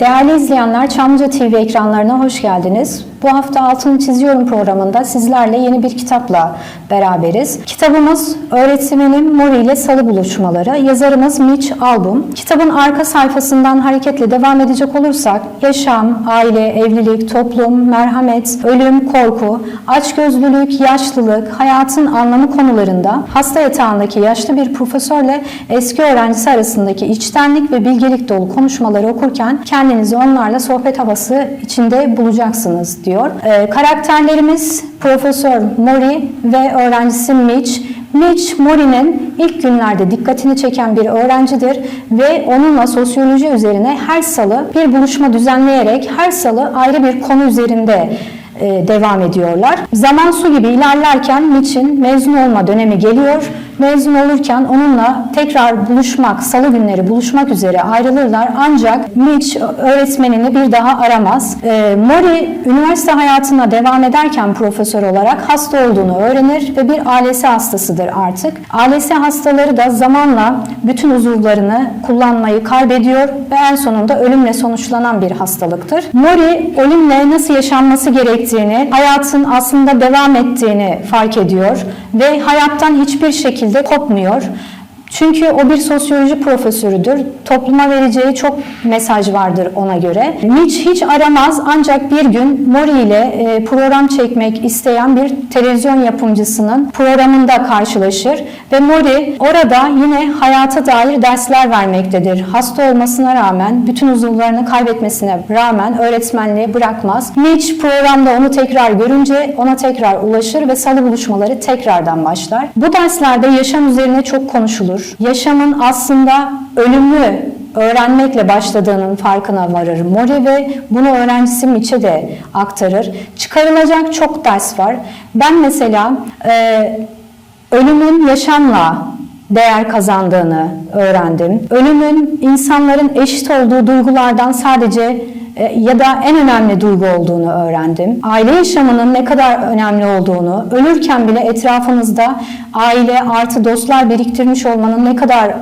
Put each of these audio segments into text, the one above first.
Değerli izleyenler, Çamlıca TV ekranlarına hoş geldiniz. Bu hafta Altını Çiziyorum programında sizlerle yeni bir kitapla beraberiz. Kitabımız Öğretmenim Mori ile Salı Buluşmaları. Yazarımız Mitch Album. Kitabın arka sayfasından hareketle devam edecek olursak, yaşam, aile, evlilik, toplum, merhamet, ölüm, korku, açgözlülük, yaşlılık, hayatın anlamı konularında hasta yatağındaki yaşlı bir profesörle eski öğrencisi arasındaki içtenlik ve bilgelik dolu konuşmaları okurken kendinizi onlarla sohbet havası içinde bulacaksınız diyor. Ee, karakterlerimiz Profesör Mori ve öğrencisi Mitch. Mitch, Mori'nin ilk günlerde dikkatini çeken bir öğrencidir ve onunla sosyoloji üzerine her salı bir buluşma düzenleyerek her salı ayrı bir konu üzerinde e, devam ediyorlar. Zaman su gibi ilerlerken Mitch'in mezun olma dönemi geliyor. Mezun olurken onunla tekrar buluşmak, salı günleri buluşmak üzere ayrılırlar. Ancak Mitch öğretmenini bir daha aramaz. E, Mori üniversite hayatına devam ederken profesör olarak hasta olduğunu öğrenir ve bir ALS hastasıdır artık. ALS hastaları da zamanla bütün uzuvlarını kullanmayı kaybediyor ve en sonunda ölümle sonuçlanan bir hastalıktır. Mori ölümle nasıl yaşanması gerektiğini, hayatın aslında devam ettiğini fark ediyor ve hayattan hiçbir şekilde kopmuyor. Çünkü o bir sosyoloji profesörüdür. Topluma vereceği çok mesaj vardır ona göre. Mitch hiç aramaz ancak bir gün Mori ile e, program çekmek isteyen bir televizyon yapımcısının programında karşılaşır ve Mori orada yine hayata dair dersler vermektedir. Hasta olmasına rağmen, bütün uzuvlarını kaybetmesine rağmen öğretmenliği bırakmaz. Mitch programda onu tekrar görünce ona tekrar ulaşır ve salı buluşmaları tekrardan başlar. Bu derslerde yaşam üzerine çok konuşulur. Yaşamın aslında ölümlü öğrenmekle başladığının farkına varır Mori ve bunu öğrencisi Mitch'e de aktarır. Çıkarılacak çok ders var. Ben mesela e, ölümün yaşamla değer kazandığını öğrendim. Ölümün insanların eşit olduğu duygulardan sadece ya da en önemli duygu olduğunu öğrendim. Aile yaşamının ne kadar önemli olduğunu, ölürken bile etrafınızda aile artı dostlar biriktirmiş olmanın ne kadar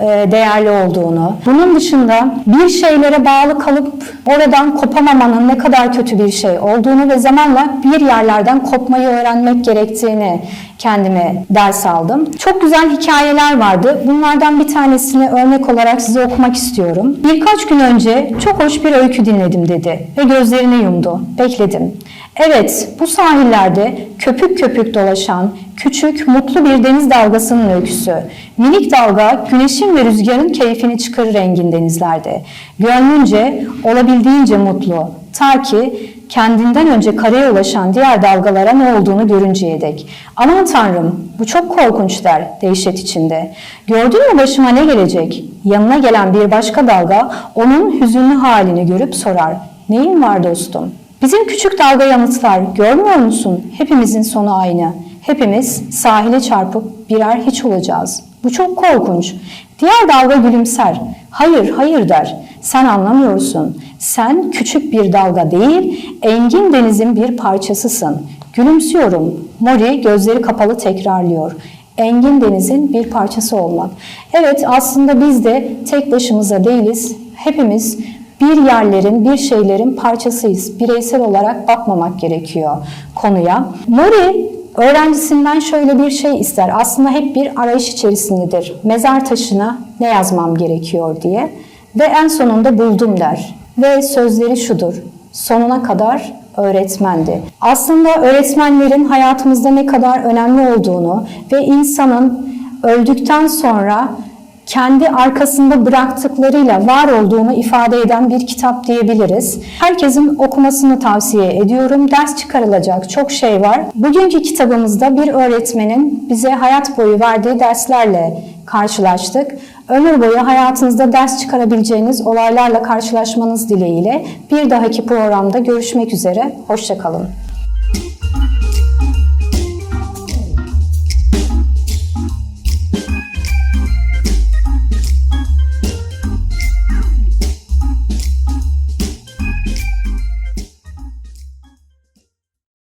e, değerli olduğunu, bunun dışında bir şeylere bağlı kalıp oradan kopamamanın ne kadar kötü bir şey olduğunu ve zamanla bir yerlerden kopmayı öğrenmek gerektiğini kendime ders aldım. Çok güzel hikayeler vardı. Bunlardan bir tanesini örnek olarak size okumak istiyorum. Birkaç gün önce çok hoş bir öykü dinledim dedi ve gözlerini yumdu. Bekledim. Evet, bu sahillerde köpük köpük dolaşan küçük, mutlu bir deniz dalgasının öyküsü. Minik dalga güneşin ve rüzgarın keyfini çıkarır engin denizlerde. Gönlünce, olabildiğince mutlu. Ta ki kendinden önce karaya ulaşan diğer dalgalara ne olduğunu görünceye dek. Aman tanrım bu çok korkunç der dehşet içinde. Gördün mü başıma ne gelecek? Yanına gelen bir başka dalga onun hüzünlü halini görüp sorar. Neyin var dostum? Bizim küçük dalga yanıtlar görmüyor musun? Hepimizin sonu aynı. Hepimiz sahile çarpıp birer hiç olacağız. Bu çok korkunç. Diğer dalga gülümser. Hayır, hayır der. Sen anlamıyorsun. Sen küçük bir dalga değil, engin denizin bir parçasısın. Gülümsüyorum. Mori gözleri kapalı tekrarlıyor. Engin denizin bir parçası olmak. Evet aslında biz de tek başımıza değiliz. Hepimiz bir yerlerin, bir şeylerin parçasıyız. Bireysel olarak bakmamak gerekiyor konuya. Mori öğrencisinden şöyle bir şey ister. Aslında hep bir arayış içerisindedir. Mezar taşına ne yazmam gerekiyor diye. Ve en sonunda buldum der. Ve sözleri şudur. Sonuna kadar öğretmendi. Aslında öğretmenlerin hayatımızda ne kadar önemli olduğunu ve insanın öldükten sonra kendi arkasında bıraktıklarıyla var olduğunu ifade eden bir kitap diyebiliriz. Herkesin okumasını tavsiye ediyorum. Ders çıkarılacak çok şey var. Bugünkü kitabımızda bir öğretmenin bize hayat boyu verdiği derslerle karşılaştık. Ömür boyu hayatınızda ders çıkarabileceğiniz olaylarla karşılaşmanız dileğiyle bir dahaki programda görüşmek üzere. Hoşçakalın.